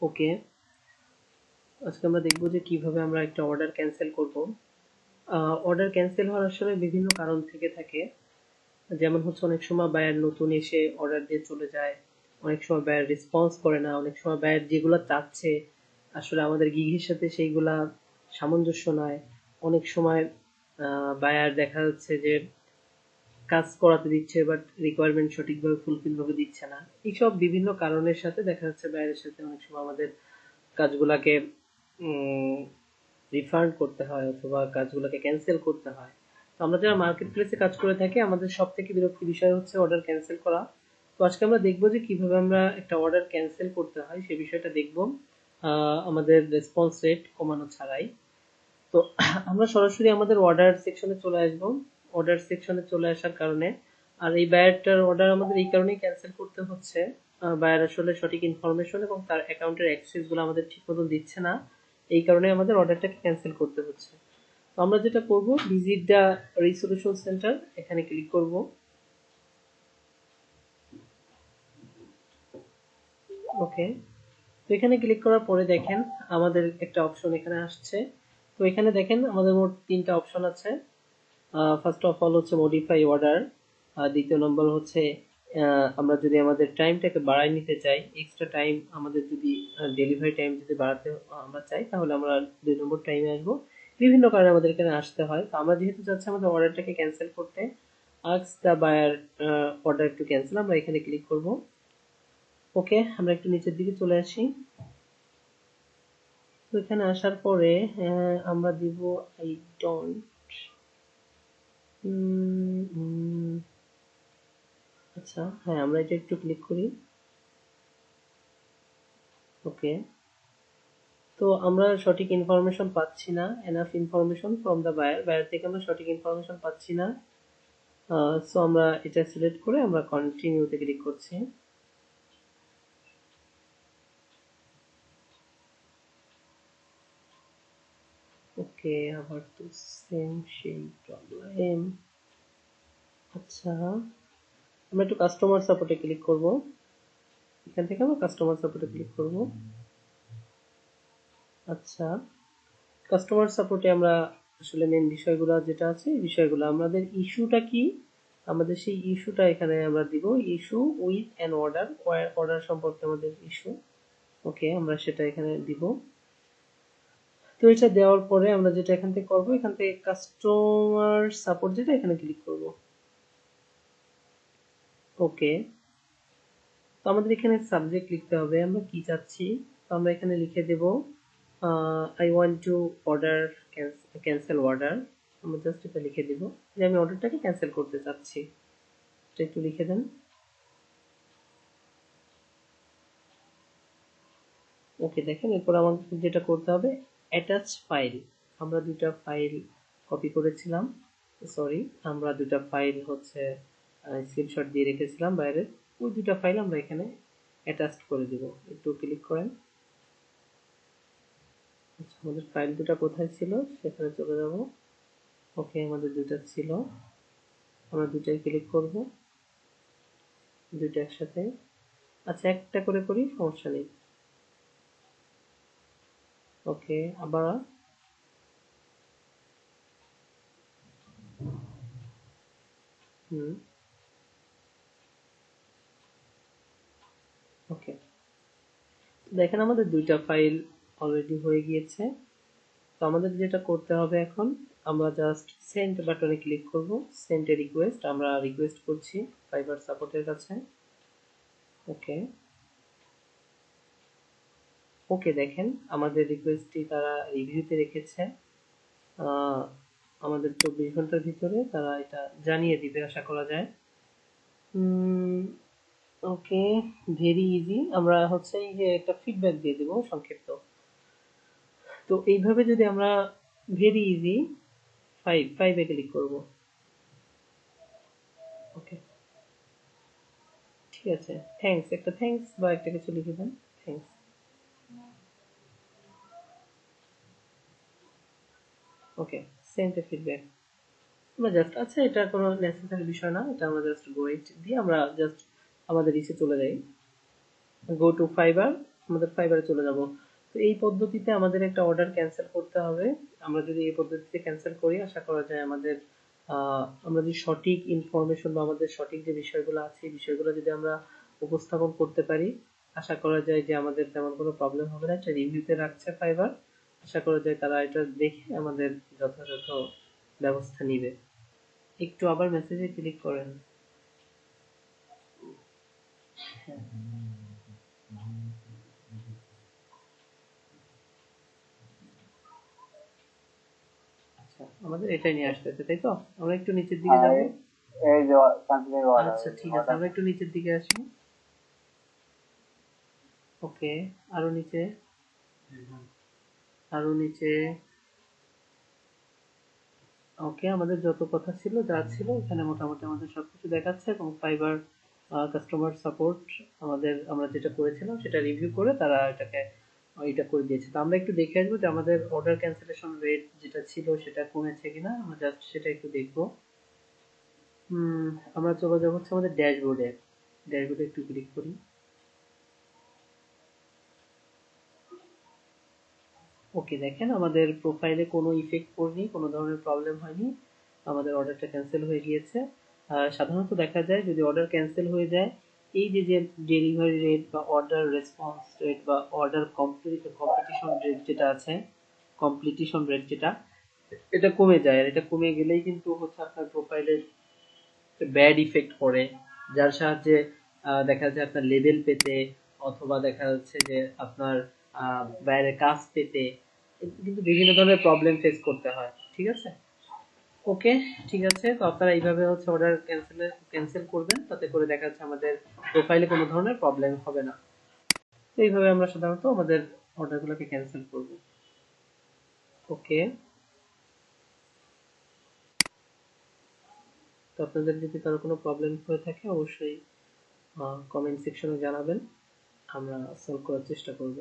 ওকে। আজকে আমরা দেখব যে কীভাবে আমরা একটা অর্ডার ক্যান্সেল করব। অর্ডার ক্যান্সেল হওয়ার আসলে বিভিন্ন কারণ থেকে থাকে। যেমন হচ্ছে অনেক সময় বায়ার নতুন এসে অর্ডার দিয়ে চলে যায়। অনেক সময় বায়ার রেসপন্স করে না। অনেক সময় বায়ার যেগুলো চাচ্ছে, আসলে আমাদের গিগের সাথে সেইগুলা সামঞ্জস্য নয়। অনেক সময় বায়ার দেখা যাচ্ছে যে কাজ করাতে দিচ্ছে বাট রিকোয়ারমেন্ট সঠিকভাবে ফুলফিল ভাবে দিচ্ছে না। এইসব বিভিন্ন কারণের সাথে দেখা যাচ্ছে বাইরের সাথে অনেক সময় আমাদের কাজগুলাকে রিফান্ড করতে হয় অথবা কাজগুলোকে ক্যান্সেল করতে হয়। তো আমরা যারা মার্কেট প্লেসে কাজ করে থাকি, আমাদের সব থেকে বিরক্তি বিষয় হচ্ছে অর্ডার ক্যান্সেল করা। তো আজকে আমরা দেখব যে কীভাবে আমরা একটা অর্ডার ক্যান্সেল করতে হয়, সে বিষয়টা দেখব। আমাদের রেসপন্স রেট কমানো ছাড়াই। তো আমরা সরাসরি আমাদের অর্ডার সেকশনে চলে আসব। অর্ডার সেকশনে চলে আসার কারণে। আর এই বায়ারটার অর্ডার আমাদের এই কারণেই ক্যান্সেল করতে হচ্ছে। বায়ার আসলে সঠিক ইনফরমেশন এবং তার অ্যাকাউন্টের অ্যাক্সেসগুলো আমাদের ঠিক মতন দিচ্ছে না। এই কারণে আমাদের অর্ডারটাকে ক্যান্সেল করতে হচ্ছে। তো আমরা যেটা করব ভিজিট দ্য রিসলিউশন সেন্টার এখানে ক্লিক করব। ওকে তো এখানে ক্লিক করার পরে দেখেন আমাদের একটা অপশন এখানে আসছে। তো এখানে দেখেন আমাদের মোট তিনটা অপশন আছে। ফার্স্ট অফ অল হচ্ছে মডিফাই অর্ডার দ্বিতীয় নম্বর হচ্ছে আমরা যদি আমাদের টাইমটাকে বাড়াই নিতে চাই এক্সট্রা টাইম আমাদের যদি ডেলিভারি টাইম যদি বাড়াতে আমরা চাই, তাহলে আমরা দুই নম্বর টাইমে আসব। বিভিন্ন কারণে আমাদের এখানে আসতে হয়, তো আমরা যেহেতু চাচ্ছি আমাদের অর্ডারটাকে ক্যান্সেল করতে আক্স the buyer order to cancel আমরা এখানে ক্লিক করব। ওকে আমরা একটু নিচের দিকে চলে আসি। তো এখানে আসার পরে আমরা দিব আই ডোন্ট আচ্ছা হ্যাঁ আমরা এটা একটু ক্লিক করি। ওকে। তো আমরা সঠিক ইনফরমেশন পাচ্ছি না enough information from the buyer buyer থেকে আমরা সঠিক ইনফরমেশন পাচ্ছি না। সো আমরা এটা সিলেক্ট করে আমরা কন্টিনিউতে ক্লিক করছি। ওকে আবার তো সেম সেই প্রবলেম আচ্ছা আমরা একটু কাস্টমার সাপোর্টে ক্লিক করব। এখান থেকে আমরা কাস্টমার সাপোর্টে ক্লিক করব। আচ্ছা কাস্টমার সাপোর্টে আমরা আসলে মেন বিষয়গুলো যেটা আছে, এই বিষয়গুলো আমাদের ইস্যুটা কি? আমাদের সেই ইস্যুটা এখানে আমরা দিব issue with an order order সম্পর্কে আমাদের ইস্যু ওকে আমরা সেটা এখানে দিব। তো এটা দেওয়ার পরে আমরা যেটা এখান থেকে করব, এখান থেকে কাস্টমার সাপোর্ট যেটা এখানে ক্লিক করব। ওকে তো আমাদের এখানে সাবজেক্ট লিখতে হবে, আমরা কি চাচ্ছি? তো আমরা এখানে লিখে দেব I want to order cancel order আমরা জাস্ট এটা লিখে দেব, যে আমি অর্ডারটাকে ক্যান্সেল করতে চাচ্ছি। এটা একটু লিখে দেন। ওকে দেখেন, এরপর আমাকে যেটা করতে হবে অ্যাটাচ ফাইল আমরা দুটা ফাইল কপি করেছিলাম। সরি আমরা দুটা ফাইল হচ্ছে স্ক্রিনশট দিয়ে রেখেছিলাম বাইরে। ওই দুটা ফাইল আমরা এখানে অ্যাটাচ করে দিব। একটু ক্লিক করেন। আচ্ছা আমাদের ফাইল দুটা কোথায় ছিল? সেখানে চলে যাব। ওকে আমাদের দুটা ছিল। আমরা দুটাই ক্লিক করব। দুটা একসাথে। আচ্ছা একটা করে করি, সমস্যা নেই। আবার? হুম। ওকে দেখেন আমাদের দুইটা ফাইল অলরেডি হয়ে গিয়েছে। তো আমাদের যেটা করতে হবে এখন, আমরা জাস্ট সেন্ড বাটনে ক্লিক করব। সেন্ড রিকোয়েস্ট আমরা রিকোয়েস্ট করছি ফাইবার সাপোর্টের কাছে। ওকে ওকে দেখেন, আমাদের রিকোয়েস্টটি তারা রিভিউতে রেখেছে। আমাদের চব্বিশ ঘণ্টার ভিতরে তারা এটা জানিয়ে দিবে, আশা করা যায়। ওকে ভেরি ইজি আমরা হচ্ছে এই যে একটা ফিডব্যাক দিয়ে দেবো সংক্ষিপ্ত। তো এইভাবে যদি আমরা ভেরি ইজি ফাইভ ফাইভে ক্লিক করব। ওকে। ঠিক আছে। থ্যাঙ্কস একটা থ্যাঙ্কস বা একটা কিছু লিখে দেন। Thanks okay send a feedback আমরা জাস্ট আচ্ছা এটা কোনো নেসেসারি বিষয় না, এটা আমরা জাস্ট গো দিয়ে আমরা জাস্ট আমাদের ইসে চলে যাই। গো টু ফাইবার আমাদের ফাইবারে চলে যাব। তো এই পদ্ধতিতে আমাদের একটা অর্ডার ক্যান্সেল করতে হবে। আমরা যদি এই পদ্ধতিতে ক্যান্সেল করি, আশা করা যায় আমাদের আমরা যদি সঠিক ইনফরমেশন বা আমাদের সঠিক যে বিষয়গুলো আছে, এই বিষয়গুলো যদি আমরা উপস্থাপন করতে পারি, আশা করা যায় যে আমাদের তেমন কোনো প্রবলেম হবে না। এটা রিভিউতে রাখছে ফাইবার আশা করা যায় তারা এটা দেখে আমাদের যথাযথ ব্যবস্থা নিবে। একটু আবার মেসেজে ক্লিক করেন। আচ্ছা আমাদের এটাই নিয়ে আসতে হবে তাই তো? আমরা একটু নিচের দিকে হ্যাঁ, যাব। এই- এই যে আচ্ছা ঠিক আছে আমরা একটু নিচের দিকে আসি। ওকে আরও নিচে। আরও নিচে ওকে আমাদের যত কথা ছিল, যা ছিল, এখানে মোটামুটি আমাদের সবকিছু দেখাচ্ছে এবং ফাইবার কাস্টমার সাপোর্ট আমাদের, আমরা যেটা করেছিলাম, সেটা রিভিউ করে তারা এটাকে, এটা করে দিয়েছে। তো আমরা একটু দেখে আসব যে আমাদের অর্ডার ক্যান্সেলেশন রেট যেটা ছিল, সেটা কমেছে কিনা, আমরা জাস্ট সেটা একটু দেখব। আমরা চলে যাব হচ্ছে আমাদের ড্যাশবোর্ডে ড্যাশবোর্ডে একটু ক্লিক করি। ওকে, দেখেন, আমাদের প্রোফাইলে কোনো ইফেক্ট পড়েনি, কোনো ধরনের প্রবলেম হয়নি, আমাদের অর্ডারটা ক্যান্সেল হয়ে গিয়েছে। সাধারণত দেখা যায় যদি অর্ডার ক্যান্সেল হয়ে যায়, এই যে যে ডেলিভারি রেট বা অর্ডার রেসপন্স রেট বা অর্ডার কম্পিটিশন রেট যেটা আছে কমপ্লিটিশন রেট যেটা, এটা কমে যায়। আর এটা কমে গেলেই কিন্তু হচ্ছে আপনার প্রোফাইলে ব্যাড ইফেক্ট পড়ে, যার সাহায্যে দেখা যাচ্ছে আপনার লেভেল পেতে, অথবা দেখা যাচ্ছে যে আপনার বাইরে কাজ পেতে, কিন্তু বিভিন্ন ধরনের প্রবলেম ফেস করতে হয়, ঠিক আছে? ওকে ঠিক আছে, তো আপনারা এইভাবে হচ্ছে অর্ডার ক্যান্সেল ক্যান্সেল করবেন, তাতে করে দেখা যাচ্ছে আমাদের প্রোফাইলে কোনো ধরনের প্রবলেম হবে না। তো এইভাবে আমরা সাধারণত আমাদের অর্ডারগুলোকে ক্যান্সেল করব। ওকে তো আপনাদের যদি কারও কোনো প্রবলেম হয়ে থাকে, অবশ্যই কমেন্ট সেকশনে জানাবেন, আমরা সলভ করার চেষ্টা করব।